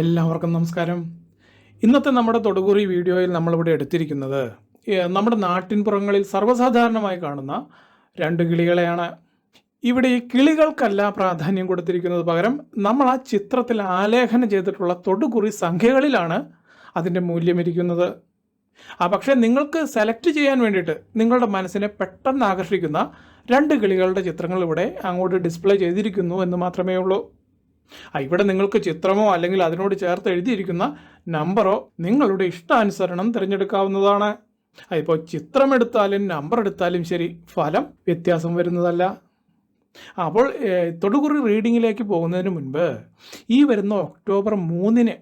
എല്ലാവർക്കും നമസ്കാരം. ഇന്നത്തെ നമ്മുടെ തൊടുകുറി വീഡിയോയിൽ നമ്മളിവിടെ എടുത്തിരിക്കുന്നത് നമ്മുടെ നാട്ടിൻപുറങ്ങളിൽ സർവസാധാരണമായി കാണുന്ന രണ്ട് കിളികളെയാണ്. ഇവിടെ ഈ കിളികൾക്കല്ല പ്രാധാന്യം കൊടുത്തിരിക്കുന്നത് പകരം നമ്മൾ ആ ചിത്രത്തിൽ ആലേഖനം ചെയ്തിട്ടുള്ള തൊടുകുറി സംഖ്യകളിലാണ് അതിന്റെ മൂല്യമിരിക്കുന്നത് ആ പക്ഷേ നിങ്ങൾക്ക് സെലക്ട് ചെയ്യാൻ വേണ്ടിയിട്ട് നിങ്ങളുടെ മനസ്സിനെ പെട്ടെന്ന് ആകർഷിക്കുന്ന രണ്ട് കിളികളുടെ ചിത്രങ്ങൾ ഇവിടെ അങ്ങോട്ട് ഡിസ്പ്ലേ ചെയ്തിരിക്കുന്നു എന്ന് മാത്രമേ ഉള്ളൂ. ആ, ഇവിടെ നിങ്ങൾക്ക് ചിത്രമോ അല്ലെങ്കിൽ അതിനോട് ചേർത്ത് എഴുതിയിരിക്കുന്ന നമ്പറോ നിങ്ങളുടെ ഇഷ്ടാനുസരണം തിരഞ്ഞെടുക്കാവുന്നതാണ്. ഇപ്പോൾ ചിത്രം എടുത്താലും നമ്പർ എടുത്താലും ശരി ഫലം വ്യത്യാസം വരുന്നതല്ല. അപ്പോൾ തൊടുകുറി റീഡിങ്ങിലേക്ക് പോകുന്നതിന് മുൻപ് ഈ വരുന്ന ഒക്ടോബർ മൂന്നിന്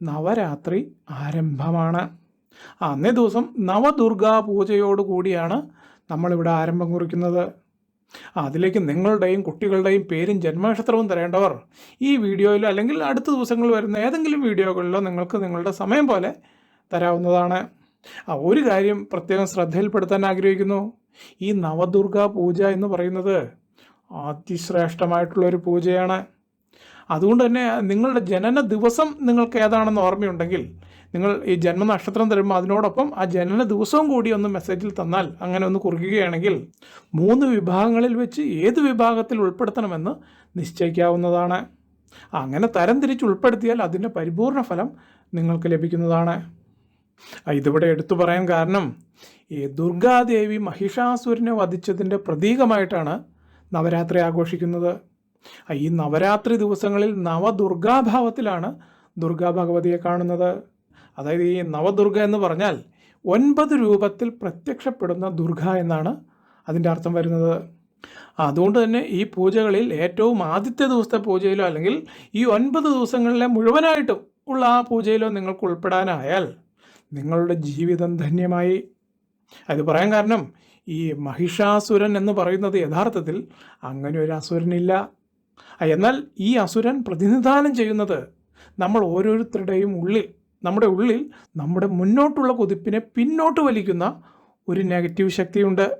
നവരാത്രി ആരംഭമാണ്. അന്നേ ദിവസം നവദുർഗാ പൂജയോടുകൂടിയാണ് നമ്മളിവിടെ ആരംഭം കുറിക്കുന്നത്. അതിലേക്ക് നിങ്ങളുടെയും കുട്ടികളുടെയും പേരും ജന്മനക്ഷത്രവും തരേണ്ടവർ ഈ വീഡിയോയിലോ അല്ലെങ്കിൽ അടുത്ത ദിവസങ്ങളിൽ വരുന്ന ഏതെങ്കിലും വീഡിയോകളിലോ നിങ്ങൾക്ക് നിങ്ങളുടെ സമയം പോലെ തരാവുന്നതാണ്. ആ ഒരു കാര്യം പ്രത്യേകം ശ്രദ്ധയിൽപ്പെടുത്താൻ ആഗ്രഹിക്കുന്നു. ഈ നവദുർഗാ പൂജ എന്ന് പറയുന്നത് അതിശ്രേഷ്ഠമായിട്ടുള്ള ഒരു പൂജയാണ്. അതുകൊണ്ട് തന്നെ നിങ്ങളുടെ ജനന ദിവസം നിങ്ങൾക്ക് ഏതാണെന്ന് ഓർമ്മയുണ്ടെങ്കിൽ നിങ്ങൾ ഈ ജന്മ നക്ഷത്രം തരുമ്പോൾ അതിനോടൊപ്പം ആ ജനന ദിവസവും കൂടി ഒന്ന് മെസ്സേജിൽ തന്നാൽ അങ്ങനെ ഒന്ന് കുറിക്കുകയാണെങ്കിൽ മൂന്ന് വിഭാഗങ്ങളിൽ വെച്ച് ഏത് വിഭാഗത്തിൽ ഉൾപ്പെടുത്തണമെന്ന് നിശ്ചയിക്കാവുന്നതാണ്. അങ്ങനെ തരംതിരിച്ച് ഉൾപ്പെടുത്തിയാൽ അതിന്റെ പരിപൂർണ ഫലം നിങ്ങൾക്ക് ലഭിക്കുന്നതാണ്. ഇതിവിടെ എടുത്തു പറയാൻ കാരണം ഈ ദുർഗാദേവി മഹിഷാസുരനെ വധിച്ചതിന്റെ പ്രതീകമായിട്ടാണ് നവരാത്രി ആഘോഷിക്കുന്നത്. ഈ നവരാത്രി ദിവസങ്ങളിൽ നവദുർഗാഭാവത്തിലാണ് ദുർഗാ ഭഗവതിയെ കാണുന്നത്. അതായത് ഈ നവദുർഗ എന്ന് പറഞ്ഞാൽ ഒൻപത് രൂപത്തിൽ പ്രത്യക്ഷപ്പെടുന്ന ദുർഗ എന്നാണ് അതിന്റെ അർത്ഥം വരുന്നത്. അതുകൊണ്ട് തന്നെ ഈ പൂജകളിൽ ഏറ്റവും ആദ്യത്തെ ദിവസത്തെ പൂജയിലോ അല്ലെങ്കിൽ ഈ ഒൻപത് ദിവസങ്ങളിലെ മുഴുവനായിട്ടും ഉള്ള ആ പൂജയിലോ നിങ്ങൾക്ക് ഉൾപ്പെടാനായാൽ നിങ്ങളുടെ ജീവിതം ധന്യമായി. അത് പറയാൻ കാരണം ഈ മഹിഷാസുരൻ എന്ന് പറയുന്നത് യഥാർത്ഥത്തിൽ അങ്ങനെ ഒരു അസുരനില്ല. എന്നാൽ ഈ അസുരൻ പ്രതിനിധാനം ചെയ്യുന്നത് നമ്മൾ ഓരോരുത്തരുടെയും ഉള്ളിൽ നമ്മുടെ ഉള്ളിൽ നമ്മുടെ മുന്നോട്ടുള്ള കുതിപ്പിനെ പിന്നോട്ട് വലിക്കുന്ന ഒരു നെഗറ്റീവ് ശക്തിയുണ്ട്.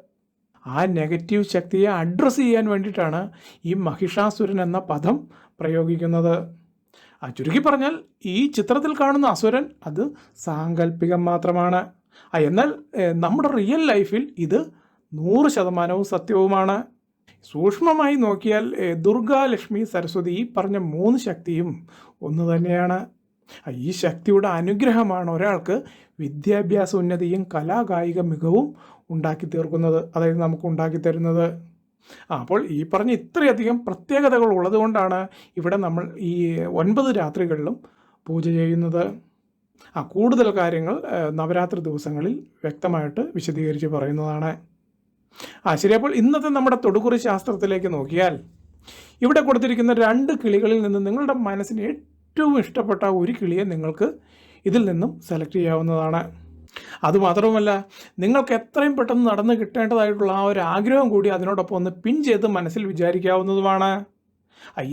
ആ നെഗറ്റീവ് ശക്തിയെ അഡ്രസ്സ് ചെയ്യാൻ വേണ്ടിയിട്ടാണ് ഈ മഹിഷാസുരൻ എന്ന പദം പ്രയോഗിക്കുന്നത്. ആ ചുരുക്കി പറഞ്ഞാൽ ഈ ചിത്രത്തിൽ കാണുന്ന അസുരൻ അത് സാങ്കല്പികം മാത്രമാണ്. ആ എന്നാൽ നമ്മുടെ റിയൽ ലൈഫിൽ ഇത് നൂറ് ശതമാനവും സത്യവുമാണ്. സൂക്ഷ്മമായി നോക്കിയാൽ ദുർഗാലക്ഷ്മി ദുർഗാ ലക്ഷ്മി സരസ്വതി ഈ പറഞ്ഞ മൂന്ന് ശക്തിയും ഒന്ന് തന്നെയാണ്. ഈ ശക്തിയുടെ അനുഗ്രഹമാണ് ഒരാൾക്ക് വിദ്യാഭ്യാസ ഉന്നതിയും കലാകായിക മികവും ഉണ്ടാക്കി തീർക്കുന്നത്. അതായത് നമുക്ക് ഉണ്ടാക്കി തരുന്നത്. അപ്പോൾ ഈ പറഞ്ഞ ഇത്രയധികം പ്രത്യേകതകൾ ഉള്ളതുകൊണ്ടാണ് ഇവിടെ നമ്മൾ ഈ ഒൻപത് രാത്രികളിലും പൂജ ചെയ്യുന്നത്. ആ കൂടുതൽ കാര്യങ്ങൾ നവരാത്രി ദിവസങ്ങളിൽ വ്യക്തമായിട്ട് വിശദീകരിച്ച് പറയുന്നതാണ്. ആ ശരി അപ്പോൾ ഇന്നത്തെ നമ്മുടെ തൊടുകുറി ശാസ്ത്രത്തിലേക്ക് നോക്കിയാൽ ഇവിടെ കൊടുത്തിരിക്കുന്ന രണ്ട് കിളികളിൽ നിന്ന് നിങ്ങളുടെ മനസ്സിന് ഏറ്റവും ഇഷ്ടപ്പെട്ട ഒരു കിളിയെ നിങ്ങൾക്ക് ഇതിൽ നിന്നും സെലക്ട് ചെയ്യാവുന്നതാണ്. അതുമാത്രവുമല്ല നിങ്ങൾക്ക് എത്രയും പെട്ടെന്ന് നടന്ന് കിട്ടേണ്ടതായിട്ടുള്ള ആ ഒരു ആഗ്രഹം കൂടി അതിനോടൊപ്പം ഒന്ന് പിൻ ചെയ്ത് മനസ്സിൽ വിചാരിക്കാവുന്നതുമാണ്.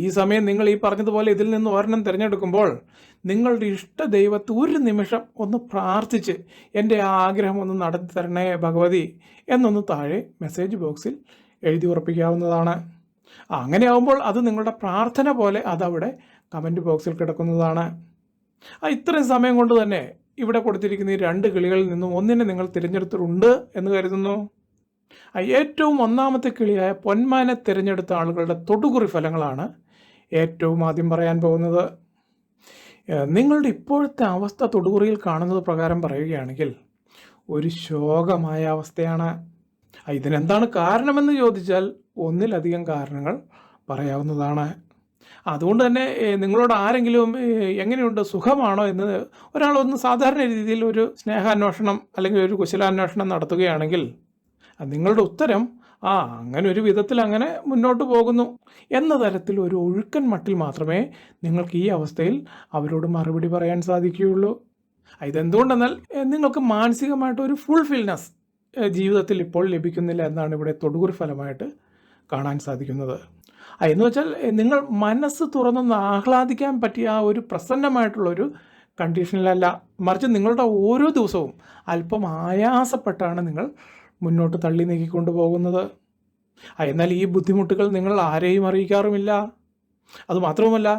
ഈ സമയം നിങ്ങൾ ഈ പറഞ്ഞതുപോലെ ഇതിൽ നിന്ന് ഒരെണ്ണം തിരഞ്ഞെടുക്കുമ്പോൾ നിങ്ങളുടെ ഇഷ്ട ദൈവത്തെ ഒരു നിമിഷം ഒന്ന് പ്രാർത്ഥിച്ച് എന്റെ ആ ആഗ്രഹം ഒന്ന് നടത്തി തരണേ ഭഗവതി എന്നൊന്ന് താഴെ മെസ്സേജ് ബോക്സിൽ എഴുതി ഉറപ്പിക്കാവുന്നതാണ്. അങ്ങനെ അത് നിങ്ങളുടെ പ്രാർത്ഥന പോലെ അതവിടെ കമന്റ് ബോക്സിൽ കിടക്കുന്നതാണ്. ആ ഇത്രയും സമയം കൊണ്ട് തന്നെ ഇവിടെ കൊടുത്തിരിക്കുന്ന ഈ രണ്ട് കിളികളിൽ നിന്നും ഒന്നിനെ നിങ്ങൾ തിരഞ്ഞെടുത്തിട്ടുണ്ട് എന്ന് കരുതുന്നു. ഏറ്റവും ഒന്നാമത്തെ കിളിയായ പൊന്മാനെ തിരഞ്ഞെടുത്ത ആളുകളുടെ തൊടുകുറി ഫലങ്ങളാണ് ഏറ്റവും ആദ്യം പറയാൻ പോകുന്നത്. നിങ്ങളുടെ ഇപ്പോഴത്തെ അവസ്ഥ തൊടുകുറിയിൽ കാണുന്നത് പ്രകാരം പറയുകയാണെങ്കിൽ ഒരു ശോകമായ അവസ്ഥയാണ്. ഇതിനെന്താണ് കാരണമെന്ന് ചോദിച്ചാൽ ഒന്നിലധികം കാരണങ്ങൾ പറയാവുന്നതാണ്. അതുകൊണ്ട് തന്നെ നിങ്ങളോട് ആരെങ്കിലും എങ്ങനെയുണ്ട്? സുഖമാണോ എന്ന് ഒരാളൊന്ന് സാധാരണ രീതിയിൽ ഒരു സ്നേഹാന്വേഷണം അല്ലെങ്കിൽ ഒരു കുശലാന്വേഷണം നടത്തുകയാണെങ്കിൽ നിങ്ങളുടെ ഉത്തരം ആ അങ്ങനെ ഒരു വിധത്തിൽ അങ്ങനെ മുന്നോട്ട് പോകുന്നു എന്ന തരത്തിൽ ഒരു ഒഴുക്കൻ മട്ടിൽ മാത്രമേ നിങ്ങൾക്ക് ഈ അവസ്ഥയിൽ അവരോട് മറുപടി പറയാൻ സാധിക്കുകയുള്ളൂ. ഇതെന്തുകൊണ്ടെന്നാൽ നിങ്ങൾക്ക് മാനസികമായിട്ട് ഒരു ഫുൾഫിൽനെസ് ജീവിതത്തിൽ ഇപ്പോൾ ലഭിക്കുന്നില്ല എന്നാണ് ഇവിടെ തൊടുകുറി ഫലമായിട്ട് കാണാൻ സാധിക്കുന്നത്. എന്ന് വെച്ചാൽ നിങ്ങൾ മനസ്സ് തുറന്നൊന്ന് ആഹ്ലാദിക്കാൻ പറ്റിയ ആ ഒരു പ്രസന്നമായിട്ടുള്ളൊരു കണ്ടീഷനിലല്ല. മറിച്ച് നിങ്ങളുടെ ഓരോ ദിവസവും അല്പം ആയാസപ്പെട്ടാണ് നിങ്ങൾ മുന്നോട്ട് തള്ളി നീക്കിക്കൊണ്ടു പോകുന്നത്. എന്നാൽ ഈ ബുദ്ധിമുട്ടുകൾ നിങ്ങൾ ആരെയും അറിയിക്കാറുമില്ല. അതുമാത്രവുമല്ല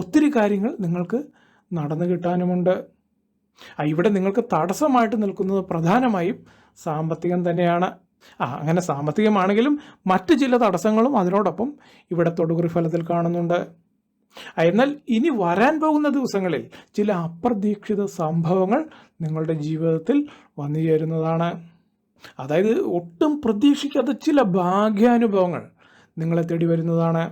ഒത്തിരി കാര്യങ്ങൾ നിങ്ങൾക്ക് നടന്നു കിട്ടാനുമുണ്ട്. ഇവിടെ നിങ്ങൾക്ക് തടസ്സമായിട്ട് നിൽക്കുന്നത് പ്രധാനമായും സാമ്പത്തികം തന്നെയാണ്. ആ അങ്ങനെ സാമ്പത്തികമാണെങ്കിലും മറ്റ് ചില തടസ്സങ്ങളും അതിനോടൊപ്പം ഇവിടെ തൊടുകുറി ഫലത്തിൽ കാണുന്നുണ്ട്. എന്നാൽ ഇനി വരാൻ പോകുന്ന ദിവസങ്ങളിൽ ചില അപ്രതീക്ഷിത സംഭവങ്ങൾ നിങ്ങളുടെ ജീവിതത്തിൽ വന്നു ചേരുന്നതാണ്. അതായത് ഒട്ടും പ്രതീക്ഷിക്കാത്ത ചില ഭാഗ്യാനുഭവങ്ങൾ നിങ്ങളെ തേടി വരുന്നതാണ്.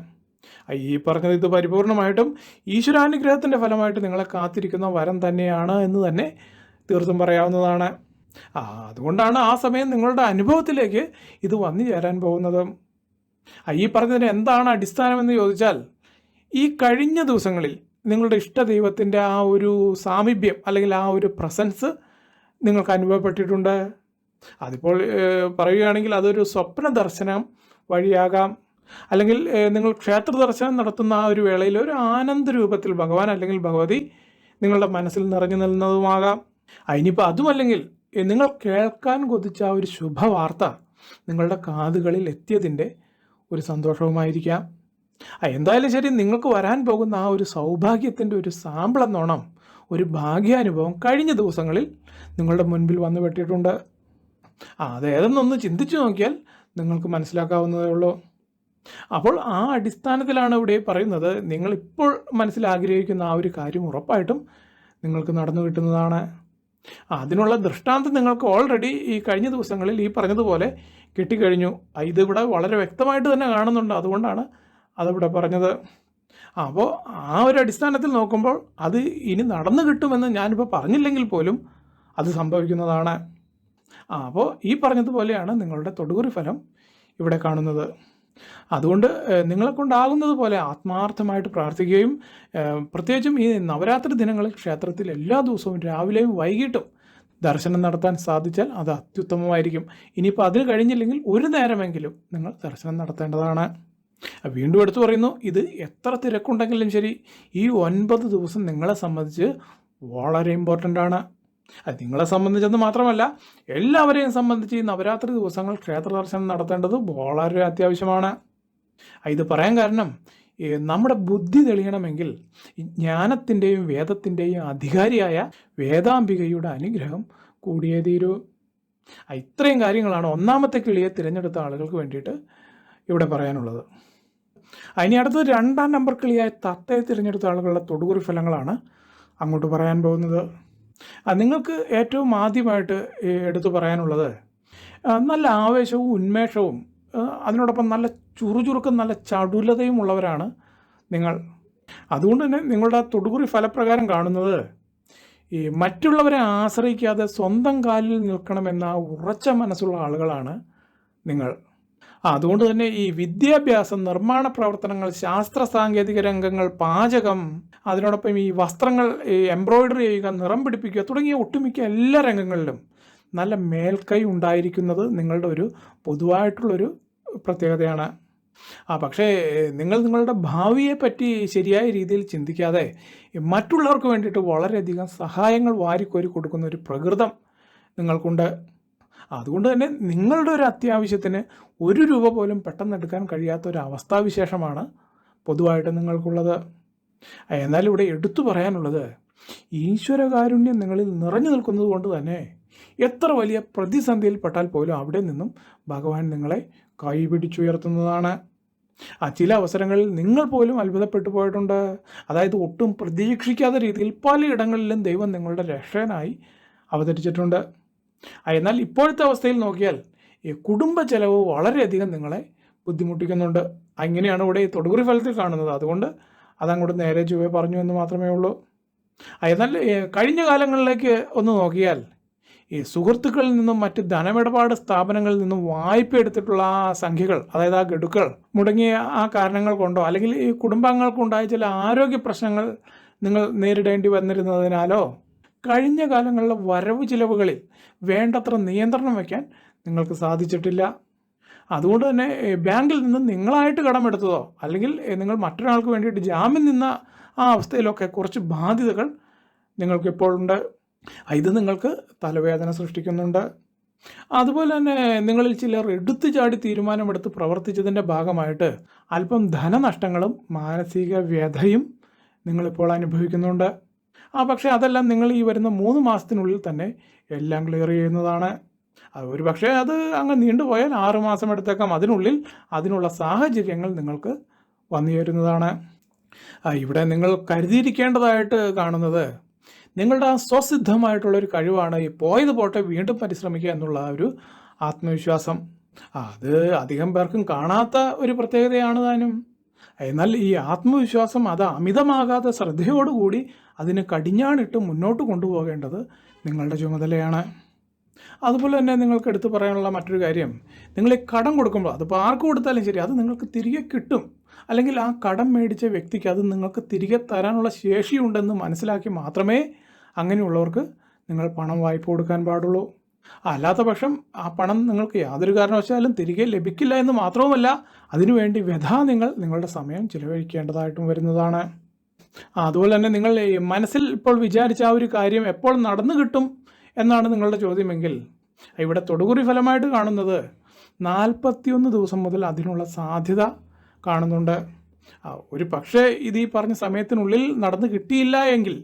ഈ പറഞ്ഞത് ഇത് പരിപൂർണമായിട്ടും ഈശ്വരാനുഗ്രഹത്തിന്റെ ഫലമായിട്ട് നിങ്ങളെ കാത്തിരിക്കുന്ന വരം തന്നെയാണ് എന്ന് തന്നെ തീർത്തും പറയാവുന്നതാണ്. ആ അതുകൊണ്ടാണ് ആ സമയം നിങ്ങളുടെ അനുഭവത്തിലേക്ക് ഇത് വന്നു ചേരാൻ പോകുന്നത്. ഈ പറഞ്ഞതിന് എന്താണ് അടിസ്ഥാനമെന്ന് ചോദിച്ചാൽ ഈ കഴിഞ്ഞ ദിവസങ്ങളിൽ നിങ്ങളുടെ ഇഷ്ട ദൈവത്തിന്റെ ആ ഒരു സാമീപ്യം അല്ലെങ്കിൽ ആ ഒരു പ്രസൻസ് നിങ്ങൾക്ക് അനുഭവപ്പെട്ടിട്ടുണ്ട്. അതിപ്പോൾ പറയുകയാണെങ്കിൽ അതൊരു സ്വപ്ന ദർശനം വഴിയാകാം. അല്ലെങ്കിൽ നിങ്ങൾ ക്ഷേത്ര ദർശനം നടത്തുന്ന ആ ഒരു വേളയിൽ ഒരു ആനന്ദ രൂപത്തിൽ ഭഗവാൻ അല്ലെങ്കിൽ ഭഗവതി നിങ്ങളുടെ മനസ്സിൽ നിറഞ്ഞു നിൽക്കുന്നതുമാകാം. അതിനിപ്പോൾ അതുമല്ലെങ്കിൽ നിങ്ങൾ കേൾക്കാൻ കൊതിച്ച ഒരു ശുഭവാർത്ത നിങ്ങളുടെ കാതുകളിൽ എത്തിയതിന്റെ ഒരു സന്തോഷവുമായിരിക്കാം. എന്തായാലും ശരി നിങ്ങൾക്ക് വരാൻ പോകുന്ന ആ ഒരു സൗഭാഗ്യത്തിന്റെ ഒരു സാമ്പിൾ എന്നോണം ഒരു ഭാഗ്യാനുഭവം കഴിഞ്ഞ ദിവസങ്ങളിൽ നിങ്ങളുടെ മുൻപിൽ വന്നു പെട്ടിട്ടുണ്ട്. അതേതെന്നൊന്ന് ചിന്തിച്ചു നോക്കിയാൽ നിങ്ങൾക്ക് മനസ്സിലാക്കാവുന്നതേ ഉള്ളൂ. അപ്പോൾ ആ അടിസ്ഥാനത്തിലാണ് ഇവിടെ പറയുന്നത് നിങ്ങളിപ്പോൾ മനസ്സിലാഗ്രഹിക്കുന്ന ആ ഒരു കാര്യം ഉറപ്പായിട്ടും നിങ്ങൾക്ക് നടന്നു കിട്ടുന്നതാണ്. അതിനുള്ള ദൃഷ്ടാന്തം നിങ്ങൾക്ക് ഓൾറെഡി ഈ കഴിഞ്ഞ ദിവസങ്ങളിൽ ഈ പറഞ്ഞതുപോലെ കിട്ടിക്കഴിഞ്ഞു. ഇതിവിടെ വളരെ വ്യക്തമായിട്ട് തന്നെ കാണുന്നുണ്ട്. അതുകൊണ്ടാണ് അതിവിടെ പറഞ്ഞത്. അപ്പോൾ ആ ഒരു അടിസ്ഥാനത്തിൽ നോക്കുമ്പോൾ അത് ഇനി നടന്നു കിട്ടുമെന്ന് ഞാനിപ്പോൾ പറഞ്ഞില്ലെങ്കിൽ പോലും അത് സംഭവിക്കുന്നതാണ്. അപ്പോൾ ഈ പറഞ്ഞതുപോലെയാണ് നിങ്ങളുടെ തൊടുകുറി ഫലം ഇവിടെ കാണുന്നത്. അതുകൊണ്ട് നിങ്ങളെ കൊണ്ടാകുന്നത് പോലെ ആത്മാർത്ഥമായിട്ട് പ്രാർത്ഥിക്കുകയും പ്രത്യേകിച്ചും ഈ നവരാത്രി ദിനങ്ങളിൽ ക്ഷേത്രത്തിൽ എല്ലാ ദിവസവും രാവിലെയും വൈകിട്ടും ദർശനം നടത്താൻ സാധിച്ചാൽ അത് അത്യുത്തമമായിരിക്കും. ഇനിയിപ്പോൾ അതിന് കഴിഞ്ഞില്ലെങ്കിൽ ഒരു നേരമെങ്കിലും നിങ്ങൾ ദർശനം നടത്തേണ്ടതാണ്. വീണ്ടും എടുത്തു പറയുന്നു ഇത് എത്ര തിരക്കുണ്ടെങ്കിലും ശരി ഈ ഒൻപത് ദിവസം നിങ്ങളെ സംബന്ധിച്ച് വളരെ ഇമ്പോർട്ടന്റ് ആണ്. അത് നിങ്ങളെ സംബന്ധിച്ചെന്ന് മാത്രമല്ല എല്ലാവരെയും സംബന്ധിച്ച് ഈ നവരാത്രി ദിവസങ്ങൾ ക്ഷേത്ര ദർശനം നടത്തേണ്ടത് വളരെ അത്യാവശ്യമാണ്. ഇത് പറയാൻ കാരണം നമ്മുടെ ബുദ്ധി തെളിയണമെങ്കിൽ ജ്ഞാനത്തിന്റെയും വേദത്തിന്റെയും അധികാരിയായ വേദാംബികയുടെ അനുഗ്രഹം കൂടിയേ തീരൂ. ഇത്രയും കാര്യങ്ങളാണ് ഒന്നാമത്തെ കിളിയെ തിരഞ്ഞെടുത്ത ആളുകൾക്ക് വേണ്ടിയിട്ട് ഇവിടെ പറയാനുള്ളത്. അതിനി അടുത്തത് രണ്ടാം നമ്പർ കിളിയായ തത്തയെ തിരഞ്ഞെടുത്ത ആളുകളുടെ തൊടുകുറി ഫലങ്ങളാണ് അങ്ങോട്ട് പറയാൻ പോകുന്നത്. നിങ്ങൾക്ക് ഏറ്റവും ആദ്യമായിട്ട് എടുത്തു പറയാനുള്ളത് നല്ല ആവേശവും ഉന്മേഷവും അതിനോടൊപ്പം നല്ല ചുറുചുറുക്കും നല്ല ചടുലതയും ഉള്ളവരാണ് നിങ്ങൾ. അതുകൊണ്ട് തന്നെ നിങ്ങളുടെ തൊടുകുറി ഫലപ്രകാരം കാണുന്നത് ഈ മറ്റുള്ളവരെ ആശ്രയിക്കാതെ സ്വന്തം കാലിൽ നിൽക്കണമെന്ന ഉറച്ച മനസ്സുള്ള ആളുകളാണ് നിങ്ങൾ. അതുകൊണ്ട് തന്നെ ഈ വിദ്യാഭ്യാസം നിർമ്മാണ പ്രവർത്തനങ്ങൾ ശാസ്ത്ര സാങ്കേതിക രംഗങ്ങൾ പാചകം അതിനോടൊപ്പം ഈ വസ്ത്രങ്ങൾ ഈ എംബ്രോയിഡറി ചെയ്യുക നിറം പിടിപ്പിക്കുക തുടങ്ങിയ ഒട്ടുമിക്ക എല്ലാ രംഗങ്ങളിലും നല്ല മേൽക്കൈ ഉണ്ടായിരിക്കുന്നത് നിങ്ങളുടെ ഒരു പൊതുവായിട്ടുള്ളൊരു പ്രത്യേകതയാണ്. ആ പക്ഷേ നിങ്ങൾ നിങ്ങളുടെ ഭാവിയെ പറ്റി ശരിയായ രീതിയിൽ ചിന്തിക്കാതെ മറ്റുള്ളവർക്ക് വേണ്ടിയിട്ട് വളരെയധികം സഹായങ്ങൾ വാരിക്കോരി കൊടുക്കുന്ന ഒരു പ്രകൃതം നിങ്ങൾക്കുണ്ട്. അതുകൊണ്ട് തന്നെ നിങ്ങളുടെ ഒരു അത്യാവശ്യത്തിന് ഒരു രൂപ പോലും പെട്ടെന്ന് എടുക്കാൻ കഴിയാത്ത ഒരു അവസ്ഥാവിശേഷമാണ് പൊതുവായിട്ട് നിങ്ങൾക്കുള്ളത്. എന്നാൽ ഇവിടെ എടുത്തു പറയാനുള്ളത് ഈശ്വരകാരുണ്യം നിങ്ങളിൽ നിറഞ്ഞു നിൽക്കുന്നത് കൊണ്ട് തന്നെ എത്ര വലിയ പ്രതിസന്ധിയിൽപ്പെട്ടാൽ പോലും അവിടെ നിന്നും ഭഗവാൻ നിങ്ങളെ കൈപിടിച്ചുയർത്തുന്നതാണ്. ആ ചില അവസരങ്ങളിൽ നിങ്ങൾ പോലും അത്ഭുതപ്പെട്ടു പോയിട്ടുണ്ട്. അതായത് ഒട്ടും പ്രതീക്ഷിക്കാത്ത രീതിയിൽ പലയിടങ്ങളിലും ദൈവം നിങ്ങളുടെ രക്ഷകനായി അവതരിച്ചിട്ടുണ്ട്. എന്നാൽ ഇപ്പോഴത്തെ അവസ്ഥയിൽ നോക്കിയാൽ ഈ കുടുംബ ചെലവ് വളരെയധികം നിങ്ങളെ ബുദ്ധിമുട്ടിക്കുന്നുണ്ട്. അങ്ങനെയാണ് ഇവിടെ ഈ തൊടുകുറി ഫലത്തിൽ കാണുന്നത്. അതുകൊണ്ട് അതങ്ങോട്ട് നേരെ ചുവ പറഞ്ഞു എന്ന് മാത്രമേ ഉള്ളൂ. എന്നാൽ കഴിഞ്ഞ കാലങ്ങളിലേക്ക് ഒന്ന് നോക്കിയാൽ ഈ സുഹൃത്തുക്കളിൽ നിന്നും മറ്റ് ധനമിടപാട് സ്ഥാപനങ്ങളിൽ നിന്നും വായ്പ എടുത്തിട്ടുള്ള ആ സംഖ്യകൾ അതായത് ആ ഗഡുക്കൾ മുടങ്ങിയ ആ കാരണങ്ങൾ കൊണ്ടോ അല്ലെങ്കിൽ ഈ കുടുംബാംഗങ്ങൾക്കുണ്ടായ ചില ആരോഗ്യ പ്രശ്നങ്ങൾ നിങ്ങൾ നേരിടേണ്ടി വന്നിരുന്നതിനാലോ കഴിഞ്ഞ കാലങ്ങളിലെ വരവ് ചിലവുകളിൽ വേണ്ടത്ര നിയന്ത്രണം വയ്ക്കാൻ നിങ്ങൾക്ക് സാധിച്ചിട്ടില്ല. അതുകൊണ്ട് തന്നെ ബാങ്കിൽ നിന്ന് നിങ്ങളായിട്ട് കടമെടുത്തതോ അല്ലെങ്കിൽ നിങ്ങൾ മറ്റൊരാൾക്ക് വേണ്ടിയിട്ട് ജാമ്യം നിന്ന ആ അവസ്ഥയിലൊക്കെ കുറച്ച് ബാധ്യതകൾ നിങ്ങൾക്ക് ഇപ്പോഴുണ്ട് ഇത് നിങ്ങൾക്ക് തലവേദന സൃഷ്ടിക്കുന്നുണ്ട്. അതുപോലെ തന്നെ നിങ്ങളിൽ ചിലർ എടുത്തു ചാടി തീരുമാനമെടുത്ത് പ്രവർത്തിച്ചതിന്റെ ഭാഗമായിട്ട് അല്പം ധനനഷ്ടങ്ങളും മാനസിക വ്യഥയും നിങ്ങളിപ്പോൾ അനുഭവിക്കുന്നുണ്ട്. ആ പക്ഷേ അതെല്ലാം നിങ്ങൾ ഈ വരുന്ന മൂന്ന് മാസത്തിനുള്ളിൽ തന്നെ എല്ലാം ക്ലിയർ ചെയ്യുന്നതാണ്. ഒരു പക്ഷേ അത് അങ്ങ് നീണ്ടുപോയാൽ ആറ് മാസം എടുത്തേക്കാം. അതിനുള്ളിൽ അതിനുള്ള സാഹചര്യങ്ങൾ നിങ്ങൾക്ക് വന്നു ചേരുന്നതാണ്. ഇവിടെ നിങ്ങൾ കരുതിയിരിക്കേണ്ടതായിട്ട് കാണുന്നത് നിങ്ങളുടെ ആ സ്വസിദ്ധമായിട്ടുള്ള ഒരു കഴിവാണ് ഈ പോയത് പോട്ടെ വീണ്ടും പരിശ്രമിക്കുക എന്നുള്ള ഒരു ആത്മവിശ്വാസം. അത് അധികം പേർക്കും കാണാത്ത ഒരു പ്രത്യേകതയാണ് താനും. എന്നാൽ ഈ ആത്മവിശ്വാസം അത് അമിതമാകാതെ ശ്രദ്ധയോടുകൂടി അതിന് കടിഞ്ഞാണിട്ട് മുന്നോട്ട് കൊണ്ടുപോകേണ്ടത് നിങ്ങളുടെ ചുമതലയാണ്. അതുപോലെ തന്നെ നിങ്ങൾക്ക് എടുത്തു പറയാനുള്ള മറ്റൊരു കാര്യം. നിങ്ങൾ ഈ കടം കൊടുക്കുമ്പോൾ അതിപ്പോൾ ആർക്ക് കൊടുത്താലും ശരി അത് നിങ്ങൾക്ക് തിരികെ കിട്ടും. അല്ലെങ്കിൽ ആ കടം മേടിച്ച വ്യക്തിക്ക് അത് നിങ്ങൾക്ക് തിരികെ തരാനുള്ള ശേഷിയുണ്ടെന്ന് മനസ്സിലാക്കി മാത്രമേ അങ്ങനെയുള്ളവർക്ക് നിങ്ങൾ പണം വായ്പ കൊടുക്കാൻ പാടുള്ളൂ. അല്ലാത്ത പക്ഷം ആ പണം നിങ്ങൾക്ക് യാതൊരു കാരണവശാലും തിരികെ ലഭിക്കില്ല എന്ന് മാത്രവുമല്ല അതിനുവേണ്ടി വ്യഥാ നിങ്ങൾ നിങ്ങളുടെ സമയം ചിലവഴിക്കേണ്ടതായിട്ടും വരുന്നതാണ്. അതുപോലെ തന്നെ നിങ്ങൾ മനസ്സിൽ ഇപ്പോൾ വിചാരിച്ച ആ ഒരു കാര്യം എപ്പോൾ നടന്നു കിട്ടും എന്നാണ് നിങ്ങളുടെ ചോദ്യമെങ്കിൽ ഇവിടെ തൊടുകുറി ഫലമായിട്ട് കാണുന്നത് നാൽപ്പത്തിയൊന്ന് ദിവസം മുതൽ അതിനുള്ള സാധ്യത കാണുന്നുണ്ട്. ഒരു പക്ഷേ ഇത് ഈ പറഞ്ഞ സമയത്തിനുള്ളിൽ നടന്നു കിട്ടിയില്ല എങ്കിൽ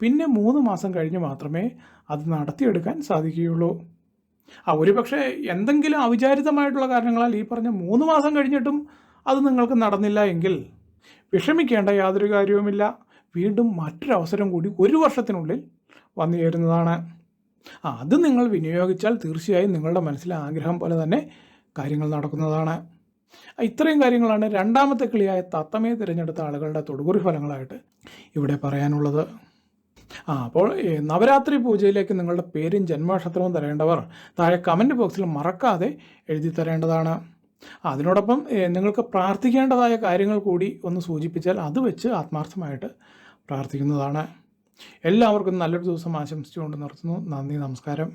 പിന്നെ മൂന്ന് മാസം കഴിഞ്ഞ് മാത്രമേ അത് നടത്തിയെടുക്കാൻ സാധിക്കുകയുള്ളൂ. ആ ഒരു പക്ഷേ എന്തെങ്കിലും അവിചാരിതമായിട്ടുള്ള കാരണങ്ങളാൽ ഈ പറഞ്ഞ മൂന്ന് മാസം കഴിഞ്ഞിട്ടും അത് നിങ്ങൾക്ക് നടന്നില്ല എങ്കിൽ വിഷമിക്കേണ്ട യാതൊരു കാര്യവുമില്ല. വീണ്ടും മറ്റൊരവസരം കൂടി ഒരു വർഷത്തിനുള്ളിൽ വന്നു ചേരുന്നതാണ്. അത് നിങ്ങൾ വിനിയോഗിച്ചാൽ തീർച്ചയായും നിങ്ങളുടെ മനസ്സിലെ ആഗ്രഹം പോലെ തന്നെ കാര്യങ്ങൾ നടക്കുന്നതാണ്. ഇത്രയും കാര്യങ്ങളാണ് രണ്ടാമത്തെ കിളിയായ തത്തമയെ തിരഞ്ഞെടുത്ത ആളുകളുടെ തൊടുകുറി ഫലങ്ങളായിട്ട് ഇവിടെ പറയാനുള്ളത്. ആ അപ്പോൾ നവരാത്രി പൂജയിലേക്ക് നിങ്ങളുടെ പേരും ജന്മനക്ഷത്രവും തരേണ്ടവർ താഴെ കമന്റ് ബോക്സിൽ മറക്കാതെ എഴുതി തരേണ്ടതാണ് അതിനോടൊപ്പം നിങ്ങൾക്ക് പ്രാർത്ഥിക്കേണ്ടതായ കാര്യങ്ങൾ കൂടി ഒന്ന് സൂചിപ്പിച്ചാൽ അത് വെച്ച് ആത്മാർത്ഥമായിട്ട് പ്രാർത്ഥിക്കുന്നതാണ്. എല്ലാവർക്കും നല്ലൊരു ദിവസം ആശംസിച്ചുകൊണ്ട് നിർത്തുന്നു. നന്ദി നമസ്കാരം.